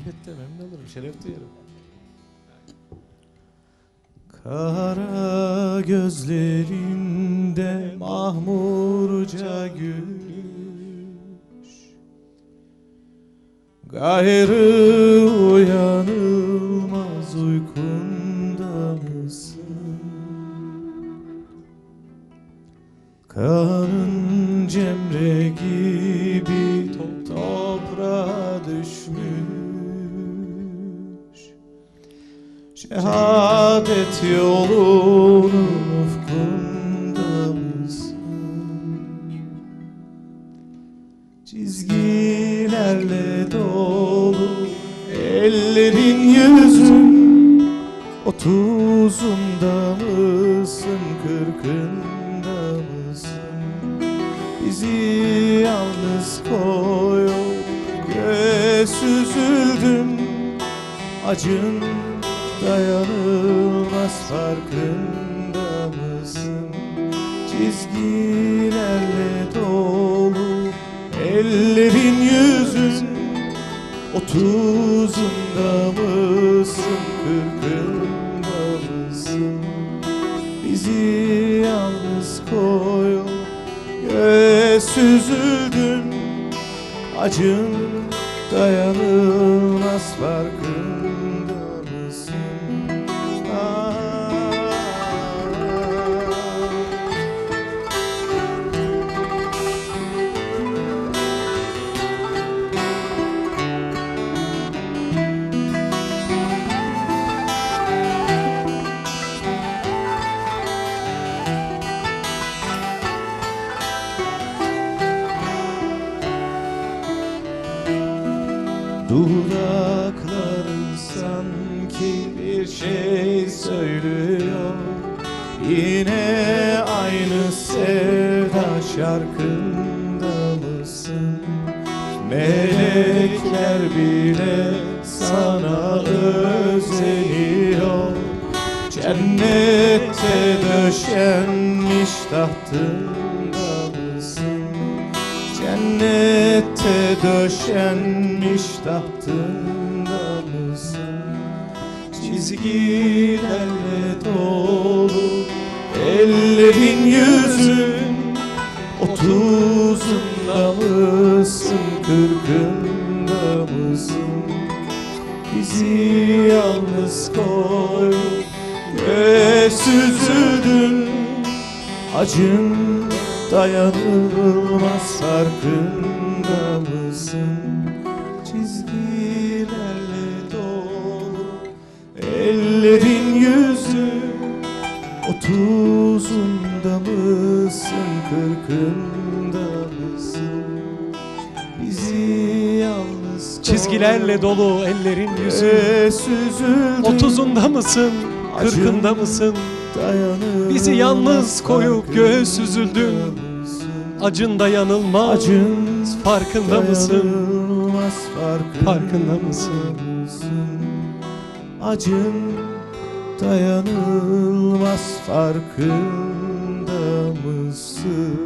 Elbette memnun olurum. Şeref duyarım. Kara gözlerinde mahmurca gülüş Gayrı uyanılmaz uykunda mısın? Kanın Şehadet yolunun ufkunda mısın? Çizgilerle dolu ellerin yüzün Otuzunda mısın, kırkında mısın? Bizi yalnız koyup göğe süzüldün Acın dayanılmaz farkında mısın? Çizgilerle dolu ellerin yüzün Otuzunda mısın, kırkında mısın? Bizi yalnız koy göğe süzüldün Acın dayanılmaz farkında Dudakların sanki bir şey söylüyor Yine aynı sevda şarkında mısın? Melekler bile sana özeniyor Cennette döşenmiş mısın? Cennette döşenmiş tahtında mısın? Çizgilerle dolu ellerin yüzün Otuzunda mısın, kırkında mısın? Bizi yalnız koy göğe süzüldün Acın dayanılmaz farkında mısın? Çizgilerle dolu ellerin yüzü Otuzunda mısın, kırkında mısın? Bizi yalnız Çizgilerle dolu ellerin yüzü. Otuzunda mısın? Kırkında mısın? Bizi yalnız koyup göğe süzüldün. Acın dayanılmaz. Acın Farkında mısın? farkında, Farkında mısın? Acın dayanılmaz farkında mısın?